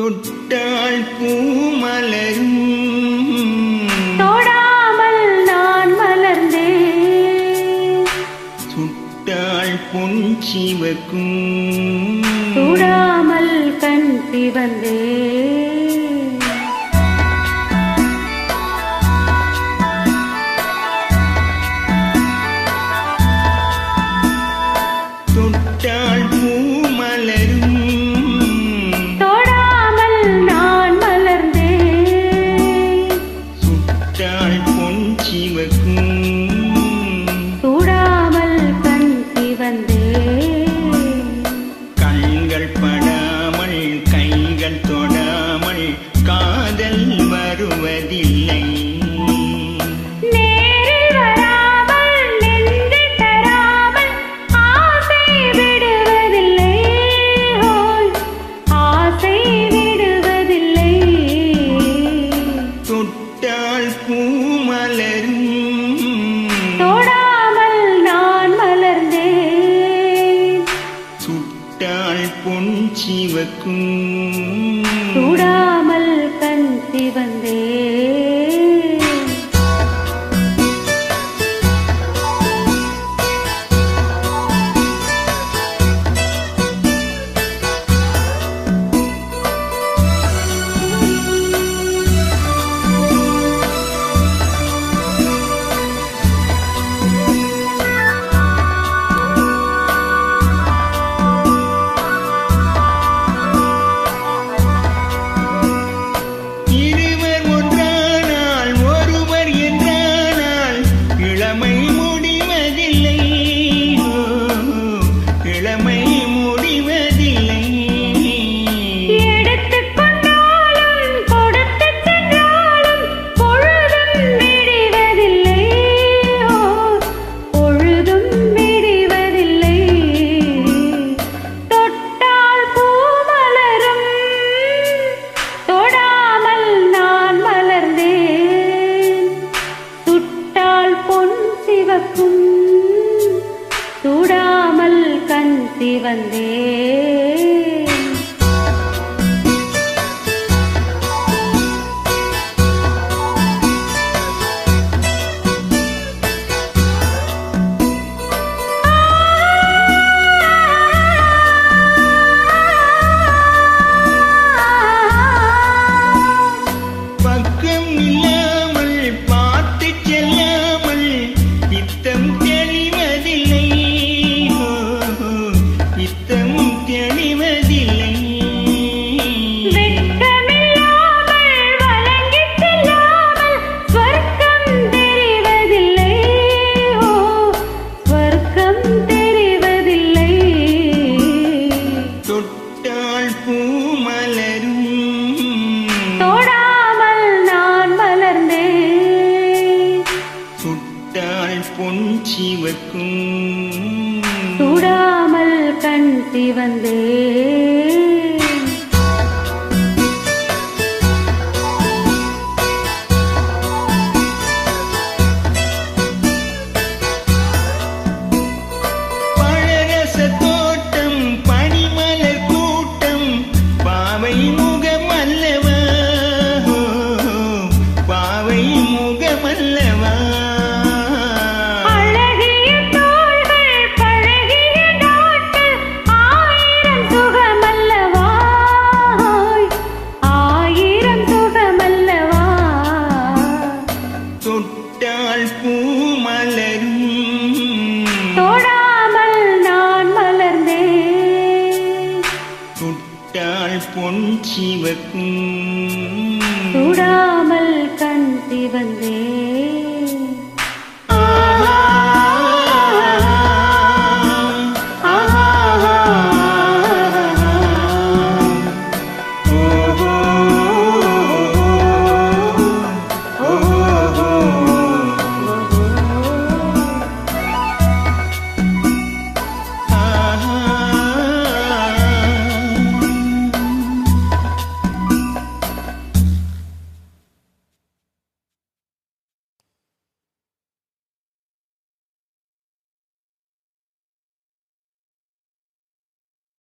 தொட்டாள் பூமலரும். தொடாமல் நான் மலர்ந்தேன். சுட்டாள் பொன் சிவக்கும். தொடாமல் கண் சிவந்தேன் பொன் சிவக்கும் சூடாமல் கண் சிவந்தே கண்கள் படாமல் கைகள் தொடாமல் காதல் வருவதில்லை. பூ கண்ணால் பொன் சிவக்கும். சுடாமல் கண் சிவந்தே. சிவக்கும். சுடாமல் கண் சிவந்தே சிவக்கும் சுடாமல் கண் சிவந்தே